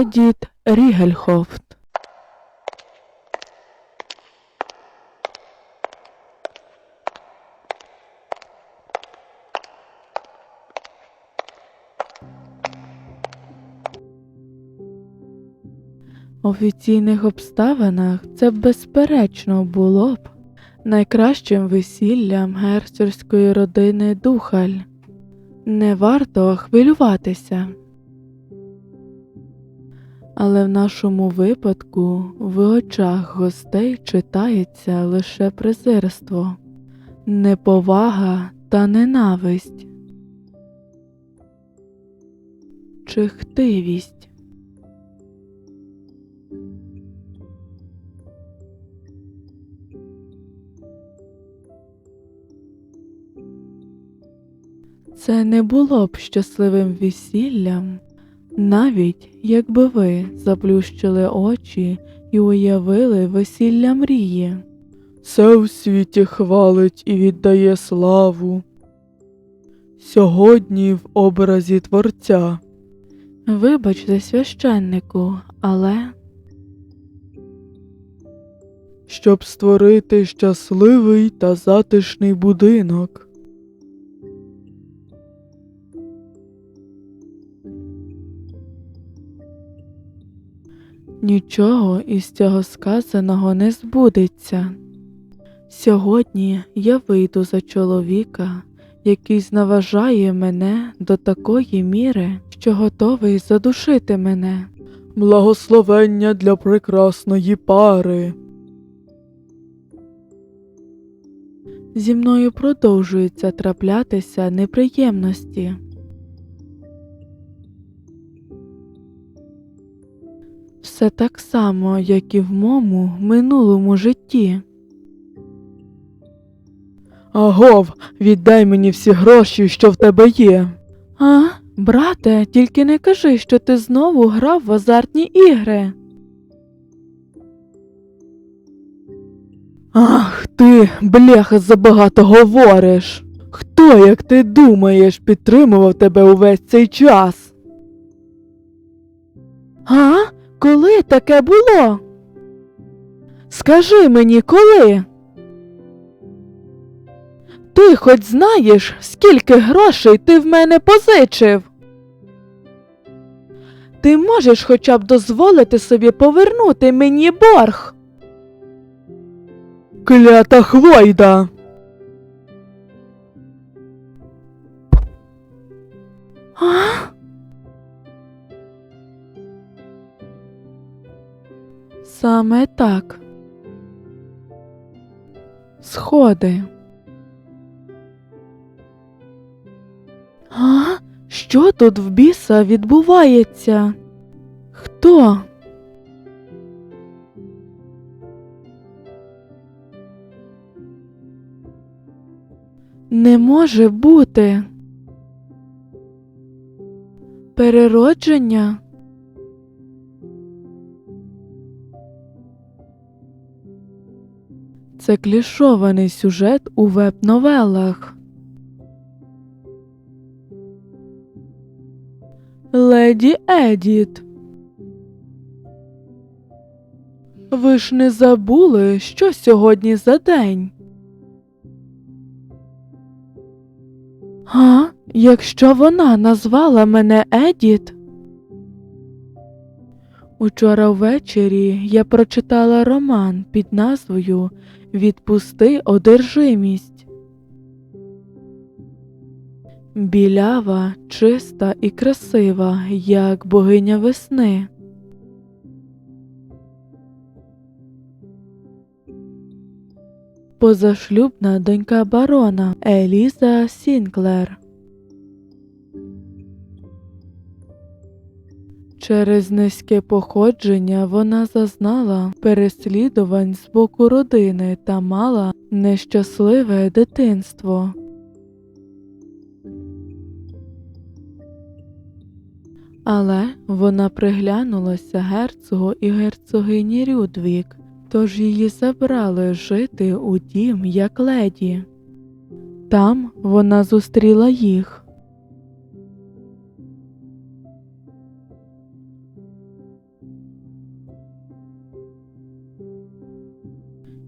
Едіт Рігельхофт. Офіційних обставинах це безперечно було б найкращим весіллям герцогської родини Духаль. Не варто хвилюватися. Але в нашому випадку в очах гостей читається лише презирство, неповага та ненависть. Чи хтивість. Це не було б щасливим весіллям, навіть якби ви заплющили очі і уявили весілля мрії. Все у світі хвалить і віддає славу. Сьогодні в образі Творця. Вибачте, священнику, але. Щоб створити щасливий та затишний будинок. Нічого із цього сказаного не збудеться. Сьогодні я вийду за чоловіка, який зневажає мене до такої міри, що готовий задушити мене. Благословення для прекрасної пари. Зі мною продовжуються траплятися неприємності. Все так само, як і в моєму минулому житті. Агов, віддай мені всі гроші, що в тебе є. А, брате, тільки не кажи, що ти знову грав в азартні ігри. Ах ти, бляха, забагато говориш. Хто, як ти думаєш, підтримував тебе увесь цей час? А? Коли таке було? Скажи мені, коли? Ти хоч знаєш, скільки грошей ти в мене позичив? Ти можеш хоча б дозволити собі повернути мені борг? Клята хвойда. А? Саме так. Сходи. А? Що тут в біса відбувається? Хто? Не може бути. Переродження? Це клішований сюжет у веб-новелах. Леді Едіт. Ви ж не забули, що сьогодні за день? А, якщо вона назвала мене Едіт? Учора ввечері я прочитала роман під назвою Відпусти одержимість. Білява, чиста і красива, як богиня весни. Позашлюбна донька барона Еліза Сінклер. Через низьке походження вона зазнала переслідувань з боку родини та мала нещасливе дитинство. Але вона приглянулася герцогу і герцогині Рюдвік, тож її забрали жити у дім як леді. Там вона зустріла їх.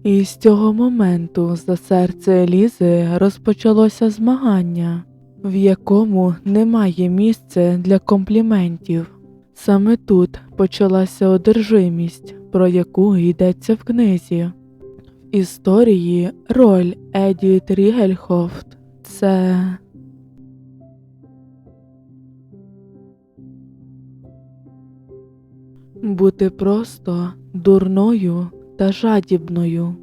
І з цього моменту за серце Елізи розпочалося змагання, в якому немає місця для компліментів. Саме тут почалася одержимість, про яку йдеться в книзі. В історії роль Едіт Рігельхофт це бути просто дурною та жадібною.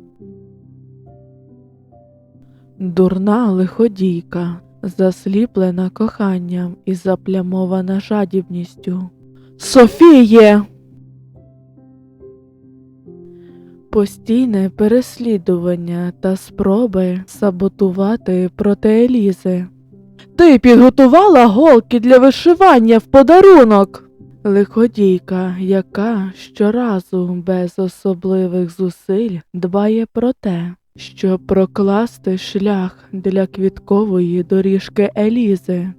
Дурна лиходійка, засліплена коханням і заплямована жадібністю. Софіє! Постійне переслідування та спроби саботувати проти Елізи. Ти підготувала голки для вишивання в подарунок. Лиходійка, яка щоразу без особливих зусиль дбає про те, щоб прокласти шлях для квіткової доріжки Елізи.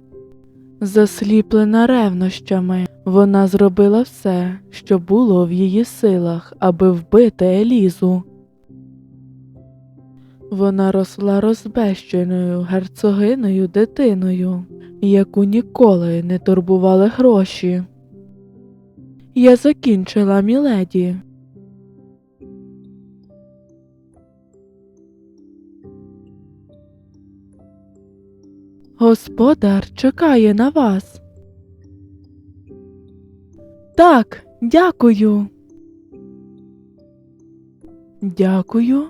Засліплена ревнощами, вона зробила все, що було в її силах, аби вбити Елізу. Вона росла розбещеною герцогиною дитиною, яку ніколи не турбували гроші. Я закінчила, міледі. Господар чекає на вас. Так, дякую. Дякую.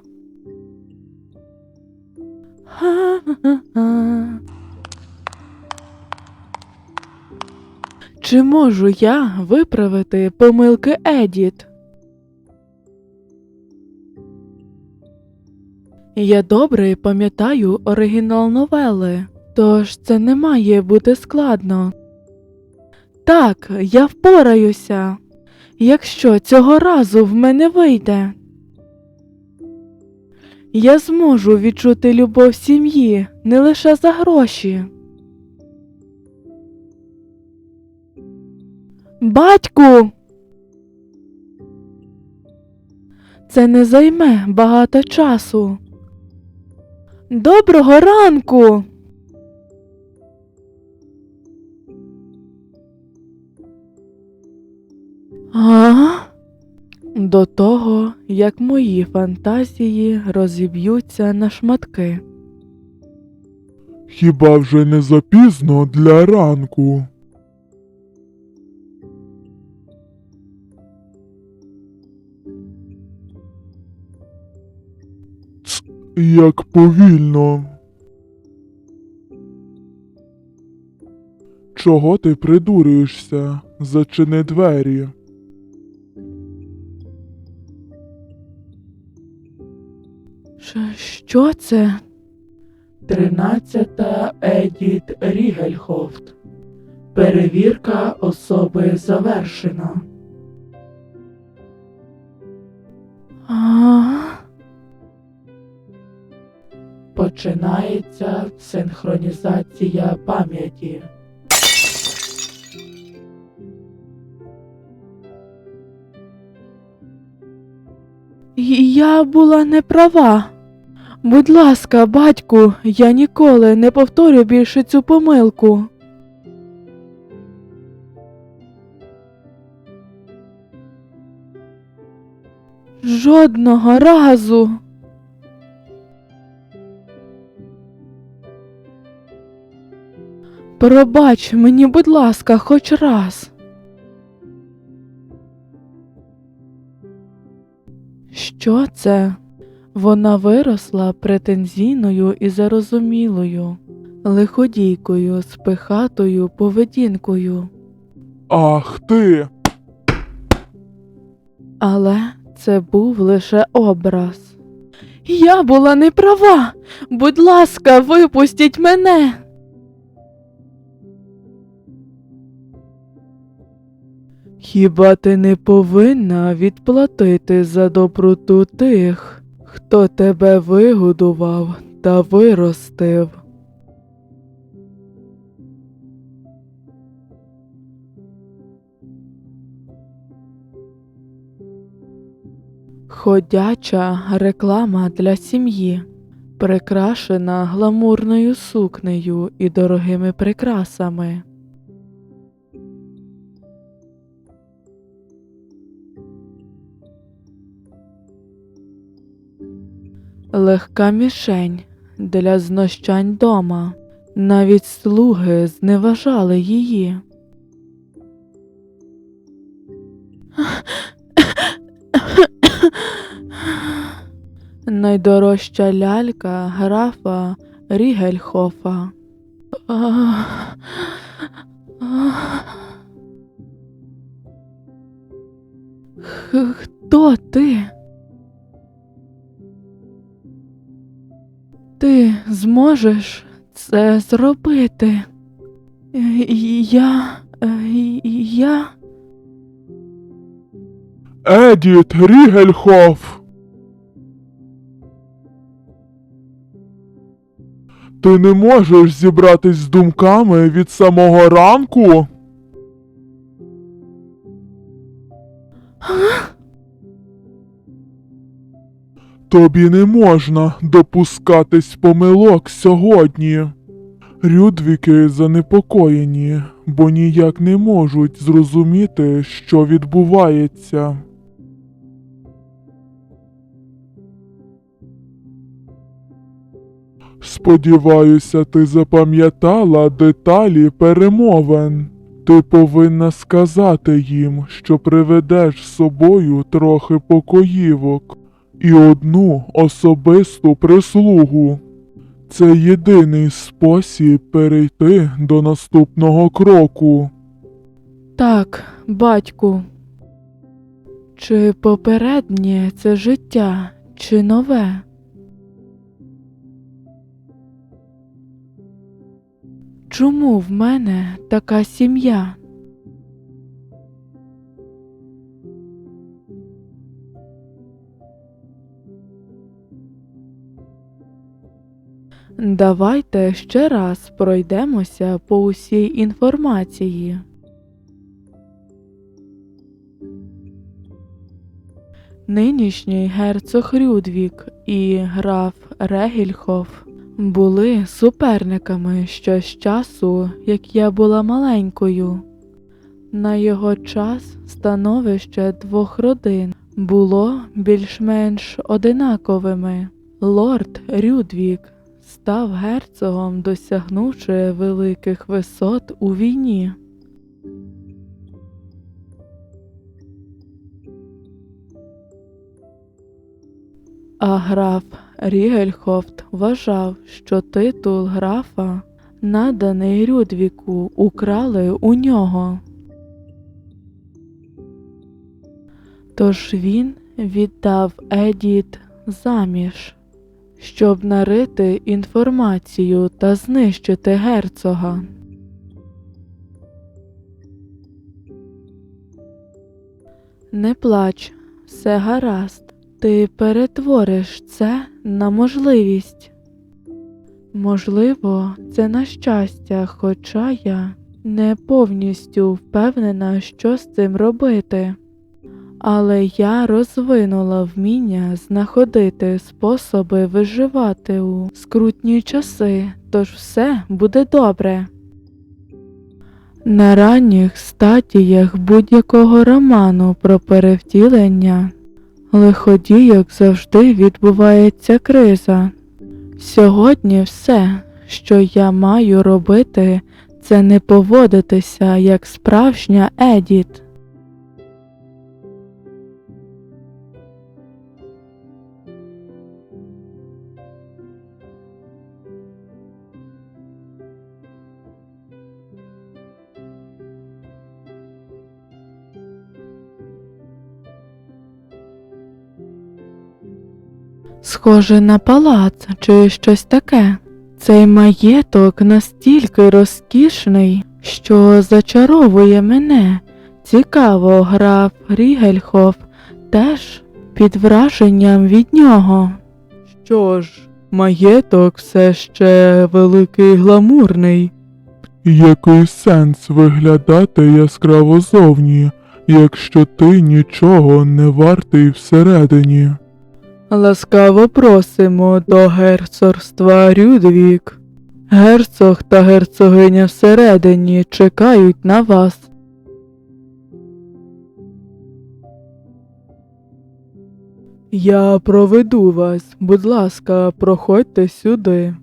Ха-ха-ха. Чи можу я виправити помилки Едіт? Я добре пам'ятаю оригінал новели, тож це не має бути складно. Так, я впораюся, якщо цього разу в мене вийде. Я зможу відчути любов сім'ї не лише за гроші. Батьку. Це не займе багато часу. Доброго ранку. А? До того, як мої фантазії розіб'ються на шматки. Хіба вже не запізно для ранку? Як повільно. Чого ти придурюєшся? Зачини двері. Ш- Що це? Тринадцята Едіт Рігельхофт. Перевірка особи завершена. А? Починається синхронізація пам'яті. Я була не права. Будь ласка, батьку, я ніколи не повторю більше цю помилку. Жодного разу. Пробач мені, будь ласка, хоч раз. Що це? Вона виросла претензійною і зарозумілою, лиходійкою з пихатою поведінкою. Ах ти! Але це був лише образ. Я була не права. Будь ласка, випустіть мене. Хіба ти не повинна відплатити за доброту тих, хто тебе вигодував та виростив? Ходяча реклама для сім'ї, прикрашена гламурною сукнею і дорогими прикрасами. Легка мішень для знущань дома. Навіть слуги зневажали її. Найдорожча лялька графа Рігельхофа. Хто ти? Ти зможеш це зробити? Е, Я. е, Я. Едіт Рігельхоф. Ти не можеш зібратись з думками від самого ранку? Тобі не можна допускатись помилок сьогодні. Рюдвіки занепокоєні, бо ніяк не можуть зрозуміти, що відбувається. Сподіваюся, ти запам'ятала деталі перемовин. Ти повинна сказати їм, що приведеш з собою трохи покоївок і одну особисту прислугу. Це єдиний спосіб перейти до наступного кроку. Так, батьку. Чи попереднє це життя, чи нове? Чому в мене така сім'я? Давайте ще раз пройдемося по усій інформації. Нинішній герцог Рюдвік і граф Регільхоф були суперниками ще з часу, як я була маленькою. На його час становище двох родин було більш-менш одинаковими. Лорд Рюдвік став герцогом, досягнувши великих висот у війні. А граф Рігельхофт вважав, що титул графа, наданий Рюдвіку, украли у нього. Тож він віддав Едіт заміж, щоб нарити інформацію та знищити герцога. Не плач, все гаразд. Ти перетвориш це на можливість. Можливо, це на щастя, хоча я не повністю впевнена, що з цим робити. Але я розвинула вміння знаходити способи виживати у скрутні часи, тож все буде добре. На ранніх стадіях будь-якого роману про перевтілення лиходійок завжди відбувається криза. Сьогодні все, що я маю робити, це не поводитися як справжня Едіт. Схоже на палац чи щось таке. Цей маєток настільки розкішний, що зачаровує мене. Цікаво, граф Рігельхоф теж під враженням від нього. Що ж, маєток все ще великий гламурний. Який сенс виглядати яскраво зовні, якщо ти нічого не вартий всередині. Ласкаво просимо до герцогства Рюдвік. Герцог та герцогиня всередині чекають на вас. Я проведу вас, будь ласка, проходьте сюди.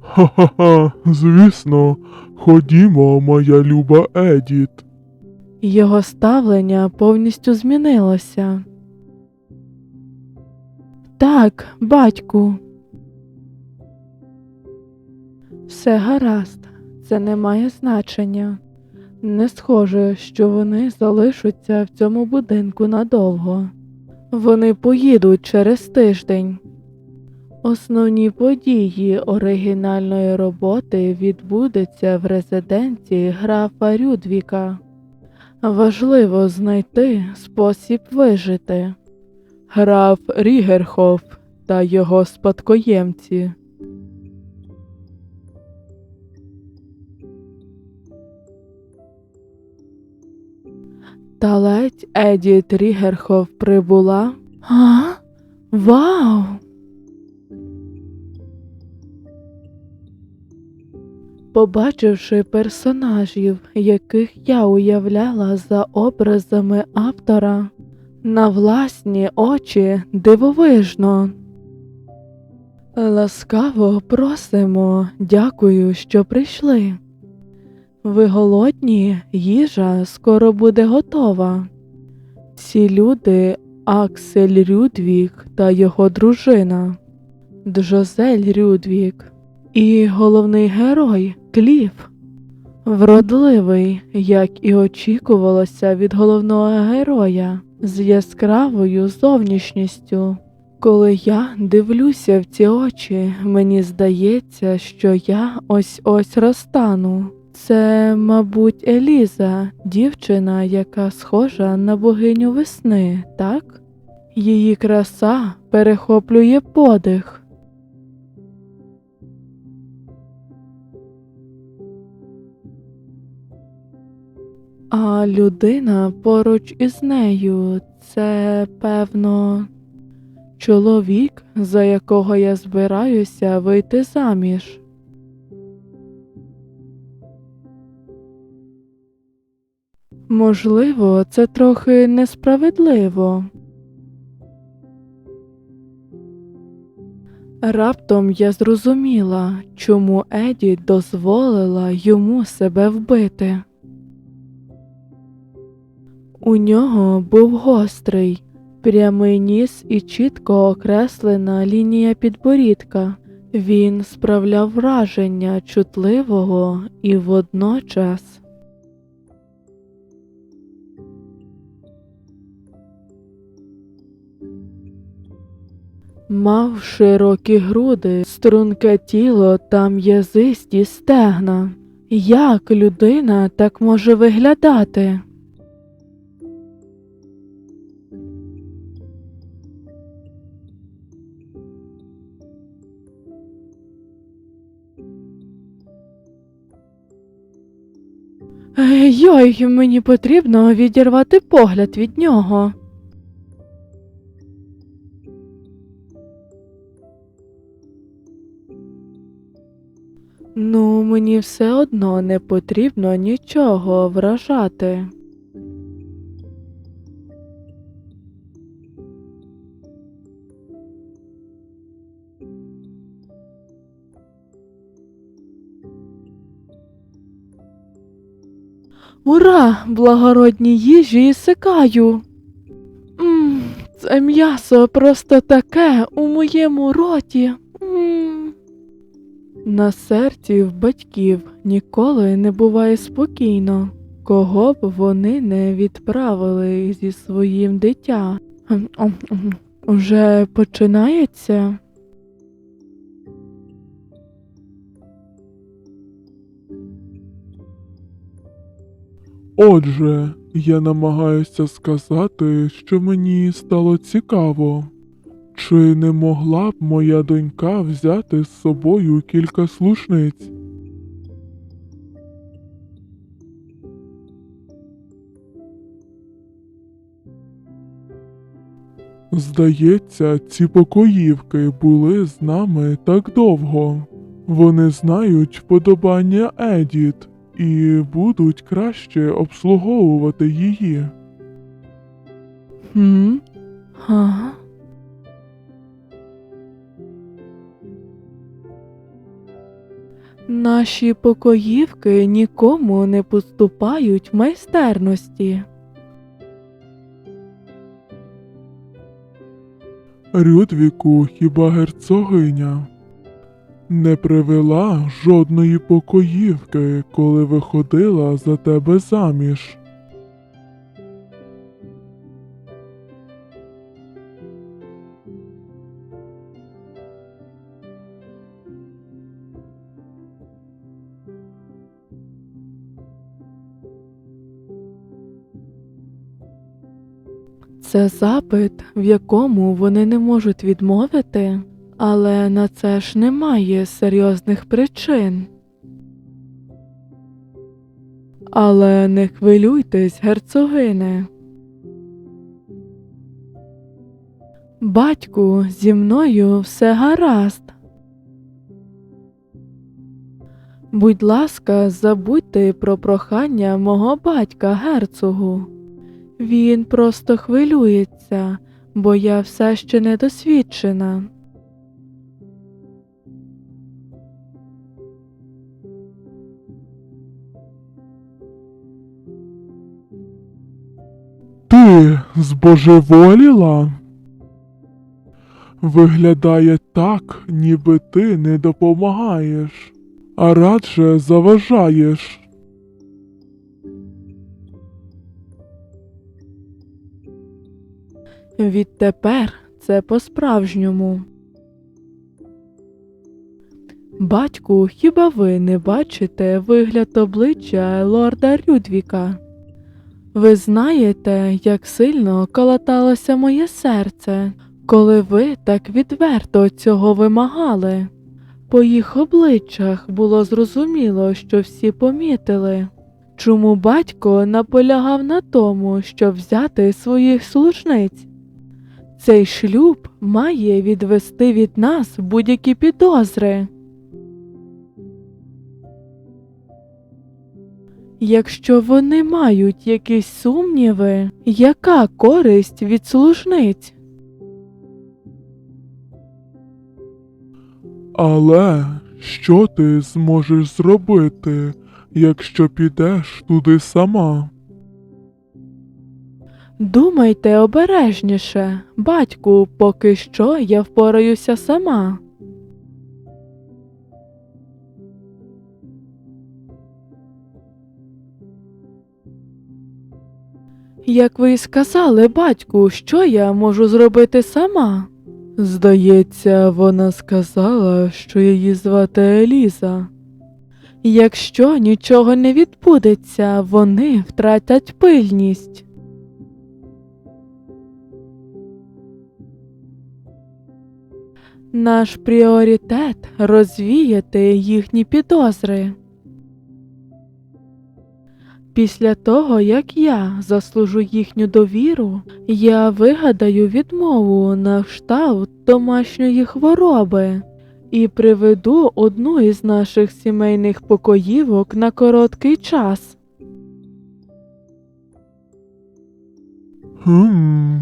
Ха-ха-ха, звісно, ходімо, моя люба Едіт. Його ставлення повністю змінилося. Так, батьку. Все гаразд, це не має значення. Не схоже, що вони залишаться в цьому будинку надовго. Вони поїдуть через тиждень. Основні події оригінальної роботи відбудуться в резиденції графа Рюдвіка. Важливо знайти спосіб вижити. Граф Рігерхоф та його спадкоємці. Та ледь Едіт Рігерхоф прибула. А? Вау! Побачивши персонажів, яких я уявляла за образами автора, на власні очі дивовижно. Ласкаво просимо, дякую, що прийшли. Ви голодні, їжа скоро буде готова. Ці люди Аксель Рюдвік та його дружина Джозель Рюдвік і головний герой Кліф. Вродливий, як і очікувалося від головного героя, з яскравою зовнішністю. Коли я дивлюся в ці очі, мені здається, що я ось ось розтану. Це, мабуть, Еліза, дівчина, яка схожа на богиню весни, так? Її краса перехоплює подих. А людина поруч із нею це, певно, чоловік, за якого я збираюся вийти заміж. Можливо, це трохи несправедливо. Раптом я зрозуміла, чому Еді дозволила йому себе вбити. У нього був гострий, прямий ніс і чітко окреслена лінія підборідка. Він справляв враження чутливого і водночас. Мав широкі груди, струнке тіло та м'язисті стегна. Як людина так може виглядати? Йой, мені потрібно відірвати погляд від нього. Ну, мені все одно не потрібно нічого вражати. Ура! Благородні їжі і сикаю. Мм, це м'ясо просто таке у моєму роті. Мм. На серці в батьків ніколи не буває спокійно, кого б вони не відправили зі своїм дитя. Уже починається? Отже, я намагаюся сказати, що мені стало цікаво, чи не могла б моя донька взяти з собою кілька слушниць? Здається, ці покоївки були з нами так довго. Вони знають вподобання Едіт і будуть краще обслуговувати її. Хм? Ага. Наші покоївки нікому не поступають майстерності. Рюдвіку хіба герцогиня не привела жодної покоївки, коли виходила за тебе заміж. Це запит, в якому вони не можуть відмовити, але на це ж немає серйозних причин. Але не хвилюйтесь, герцогине. Батьку, зі мною все гаразд. Будь ласка, забудьте про прохання мого батька герцогу. Він просто хвилюється, бо я все ще недосвідчена. Ти збожеволіла? Виглядає так, ніби ти не допомагаєш, а радше заважаєш. Відтепер це по-справжньому. Батьку, хіба ви не бачите вигляд обличчя лорда Рюдвіка? Ви знаєте, як сильно колоталося моє серце, коли ви так відверто цього вимагали. По їх обличчях було зрозуміло, що всі помітили, чому батько наполягав на тому, щоб взяти своїх служниць. Цей шлюб має відвести від нас будь-які підозри. Якщо вони мають якісь сумніви, яка користь від служниць? Але що ти зможеш зробити, якщо підеш туди сама? Думайте обережніше, батьку, поки що я впораюся сама. Як ви й сказали, батьку, що я можу зробити сама? Здається, вона сказала, що її звати Еліза. Якщо нічого не відбудеться, вони втратять пильність. Наш пріоритет розвіяти їхні підозри. Після того, як я заслужу їхню довіру, я вигадаю відмову на кшталт домашньої хвороби і приведу одну із наших сімейних покоївок на короткий час. Хм.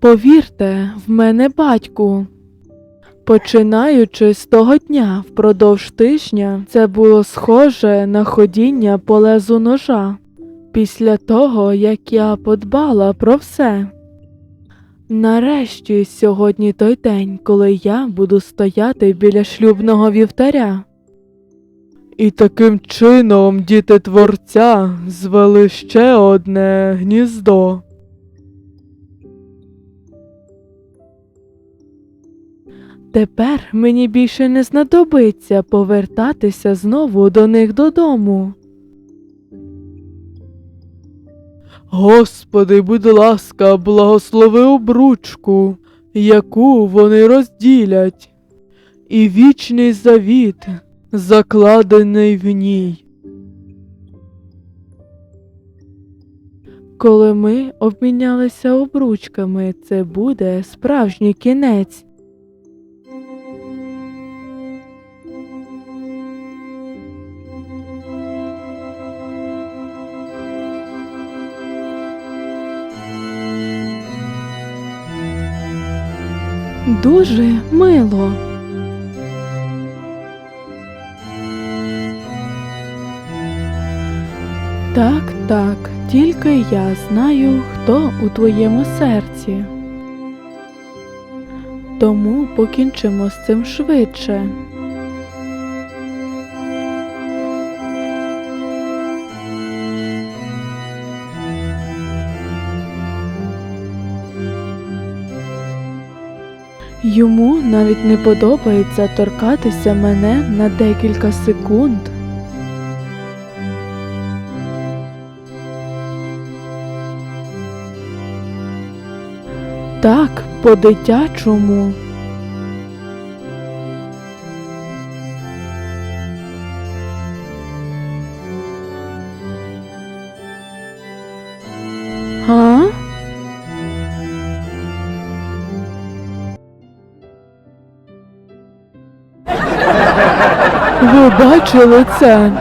Повірте, в мене батьку. Починаючи з того дня впродовж тижня, це було схоже на ходіння по лезу ножа. Після того, як я подбала про все. Нарешті сьогодні той день, коли я буду стояти біля шлюбного вівтаря. І таким чином діти творця звели ще одне гніздо. Тепер мені більше не знадобиться повертатися знову до них додому. Господи, будь ласка, благослови обручку, яку вони розділять, і вічний завіт, закладений в ній. Коли ми обмінялися обручками, це буде справжній кінець. Дуже мило. Так, так, тільки я знаю, хто у твоєму серці. Тому покінчимо з цим швидше. Йому навіть не подобається торкатися мене на декілька секунд. Так, по-дитячому. Га? Ви бачили це?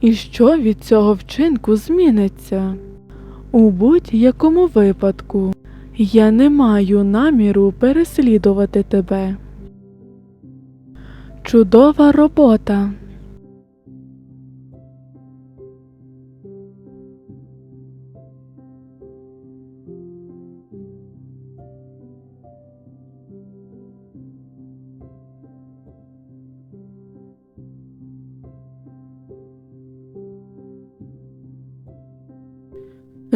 І що від цього вчинку зміниться? У будь-якому випадку я не маю наміру переслідувати тебе. Чудова робота.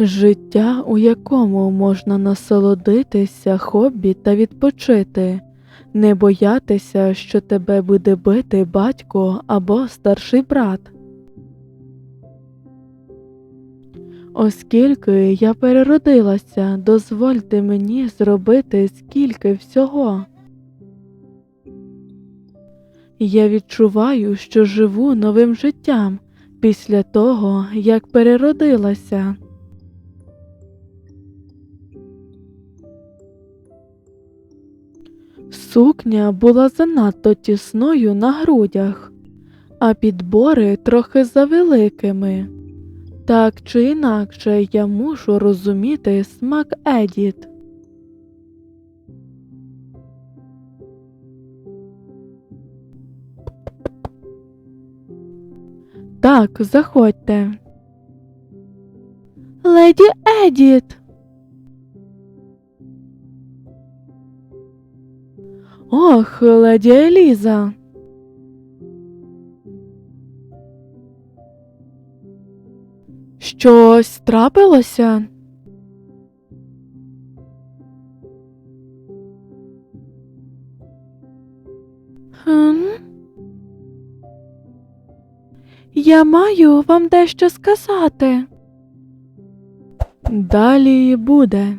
Життя, у якому можна насолодитися хобі та відпочити, не боятися, що тебе буде бити батько або старший брат. Оскільки я переродилася, дозвольте мені зробити скільки всього. Я відчуваю, що живу новим життям після того, як переродилася. Сукня була занадто тісною на грудях, а підбори трохи завеликими. Так чи інакше я мушу розуміти смак Едіт. Так, заходьте. Леді Едіт. Ох, леді Еліза. Щось трапилося? Хм? Я маю вам дещо сказати. Далі буде.